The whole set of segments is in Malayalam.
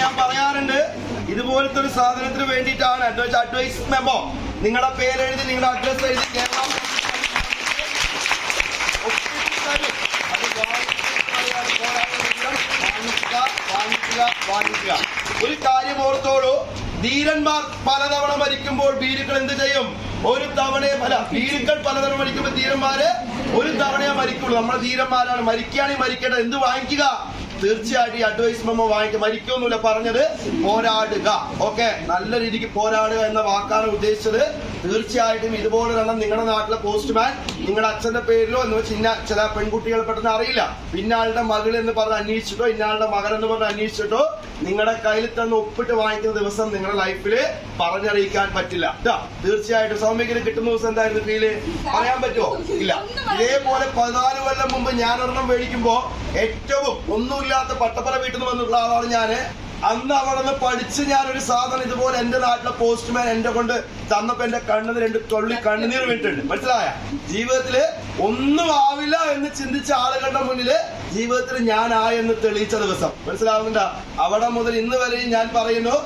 ഞാൻ പറയാറുണ്ട്. ഇതുപോലത്തെ ഒരു സാധനത്തിന് വേണ്ടിയിട്ടാണ് അഡ്വൈസ് അഡ്വൈസ് മെമ്മോ നിങ്ങളുടെ പേരെഴുതി നിങ്ങളുടെ അഡ്രസ് എഴുതി കേരളം. ഒരു കാര്യം ഓർത്തോളൂ. ധീരന്മാർ പലതവണ മരിക്കുമ്പോൾ ഭീരുക്കൾ എന്ത് ചെയ്യും? ഒരു തവണയെ പല ഭീരുക്കൾ പലതവണ മരിക്കുമ്പോൾ ധീരന്മാര് ഒരു തവണയെ മരിക്കുള്ളൂ. നമ്മളെ ധീരന്മാരാണ്. മരിക്കുകയാണെങ്കിൽ മരിക്കേണ്ടത് എന്ത് വാങ്ങിക്കുക? തീർച്ചയായിട്ടും ഈ അഡ്വൈസ് മെമ്മോ വാങ്ങിക്കുക മരിക്കൊന്നുമില്ല പറഞ്ഞത് പോരാടുക. ഓക്കെ നല്ല രീതിക്ക് പോരാടുക എന്ന വാക്കാണ് ഉദ്ദേശിച്ചത്. തീർച്ചയായിട്ടും ഇതുപോലെ തന്നെ നിങ്ങളുടെ നാട്ടിലെ പോസ്റ്റ്മാൻ നിങ്ങളുടെ അച്ഛന്റെ പേരിലോ എന്ന് വെച്ച് ഇന്ന ചില പെൺകുട്ടികളെ പെട്ടെന്ന് അറിയില്ല. പിന്നാളുടെ മകൾ എന്ന് പറഞ്ഞ് അന്വേഷിച്ചിട്ടോ ഇന്നാളുടെ മകൻ എന്ന് പറഞ്ഞ് അന്വേഷിച്ചിട്ടോ നിങ്ങളുടെ കയ്യിൽ തന്നെ ഒപ്പിട്ട് വാങ്ങിക്കുന്ന ദിവസം നിങ്ങളുടെ ലൈഫിൽ പറഞ്ഞറിയിക്കാൻ പറ്റില്ല. ട്ടാ. തീർച്ചയായിട്ടും സൗമ്യക്കിന് കിട്ടുന്ന ദിവസം എന്തായിരുന്നു ഫീൽ പറയാൻ പറ്റുമോ? ഇല്ല. ഇതേപോലെ പതിനാല് കൊല്ലം മുമ്പ് ഞാൻ ഒരെണ്ണം മേടിക്കുമ്പോ ഏറ്റവും ഒന്നുമില്ലാത്ത പട്ടപ്പറ വീട്ടിൽ നിന്ന് വന്നിട്ടുള്ള ആളാണ് ഞാൻ. അന്ന് അവിടെ നിന്ന് പഠിച്ച് ഞാനൊരു സാധനം ഇതുപോലെ എന്റെ നാട്ടിലെ പോസ്റ്റ്മാൻ എന്റെ കൊണ്ട് തന്നപ്പോ എന്റെ കണ്ണിന് രണ്ട് തൊള്ളി കണ്ണുനീർ വിട്ടുണ്ട് മനസ്സിലായ? ജീവിതത്തിൽ ഒന്നും ആവില്ല എന്ന് ചിന്തിച്ച ആളുകളുടെ മുന്നിൽ ജീവിതത്തിൽ ഞാൻ എന്ന് തെളിയിച്ച ദിവസം. മനസ്സിലാവുന്നുണ്ട? അവിടെ മുതൽ ഇന്ന് വരെയും ഞാൻ പറയുന്നു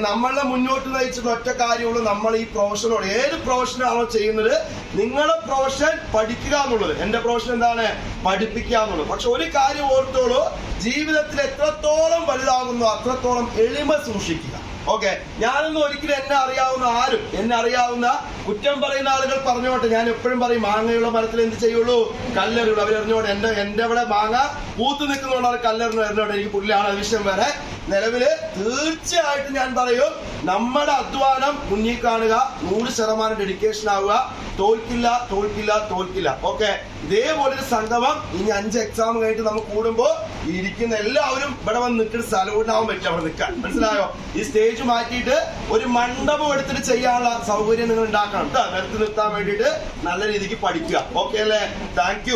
നമ്മളെ മുന്നോട്ട് നയിച്ചിട്ട് ഒറ്റ കാര്യമുള്ളൂ. നമ്മൾ ഈ പ്രൊഫഷനോട് ഏത് പ്രൊഫഷനാണോ ചെയ്യുന്നത് നിങ്ങളെ പ്രൊഫഷൻ പഠിക്കുക എന്നുള്ളത്. എന്റെ പ്രൊഫഷൻ എന്താണ്? പഠിപ്പിക്കുക എന്നുള്ളത്. പക്ഷെ ഒരു കാര്യം ഓർത്തോളൂ ജീവിതത്തിൽ എത്രത്തോളം വലുതാകുന്നു അത്രത്തോളം എളിമ സൂക്ഷിക്കുക. ഓക്കെ. ഞാനൊന്നും ഒരിക്കലും എന്നെ അറിയാവുന്ന ആരും എന്നെ അറിയാവുന്ന കുറ്റം പറയുന്ന ആളുകൾ പറഞ്ഞോട്ടെ. ഞാൻ എപ്പോഴും പറയും മാങ്ങയുള്ള മരത്തിൽ എന്ത് ചെയ്യുള്ളൂ? കല്ലെറിയുള്ളൂ. അവരെറിഞ്ഞോട്ടെ എന്റെ എന്റെ ഇവിടെ മാങ്ങ പൂത്ത് നിൽക്കുന്നതുകൊണ്ടാണ് കല്ലെറിഞ്ഞു എറിഞ്ഞോട്ടെ എനിക്ക് പുള്ളിയാണ് ആവശ്യം വരെ. നിലവിൽ തീർച്ചയായിട്ടും ഞാൻ പറയും നമ്മുടെ അധ്വാനം മുന്നിൽ കാണുക നൂറ് ശതമാനം ഡെഡിക്കേഷൻ ആവുക. തോൽക്കില്ല തോൽക്കില്ല തോൽക്കില്ല. ഓക്കെ ഇതേപോലെ ഒരു സംഗമം ഇനി അഞ്ച് എക്സാം കഴിഞ്ഞിട്ട് നമ്മൾ കൂടുമ്പോ ഇരിക്കുന്ന എല്ലാവരും ഇവിടെ വന്ന് നിൽക്കുന്ന സ്ഥലം ഉണ്ടാവാൻ പറ്റും അവിടെ നിൽക്കാൻ. മനസ്സിലായോ? ഈ സ്റ്റേജ് മാറ്റിയിട്ട് ഒരു മണ്ഡപം എടുത്തിട്ട് ചെയ്യാനുള്ള സൗകര്യം നിങ്ങൾ ഉണ്ടാക്കണം. കേട്ടോ നിർത്തി നിർത്താൻ വേണ്ടിയിട്ട് നല്ല രീതിക്ക് പഠിക്കുക. ഓക്കെ അല്ലേ? താങ്ക്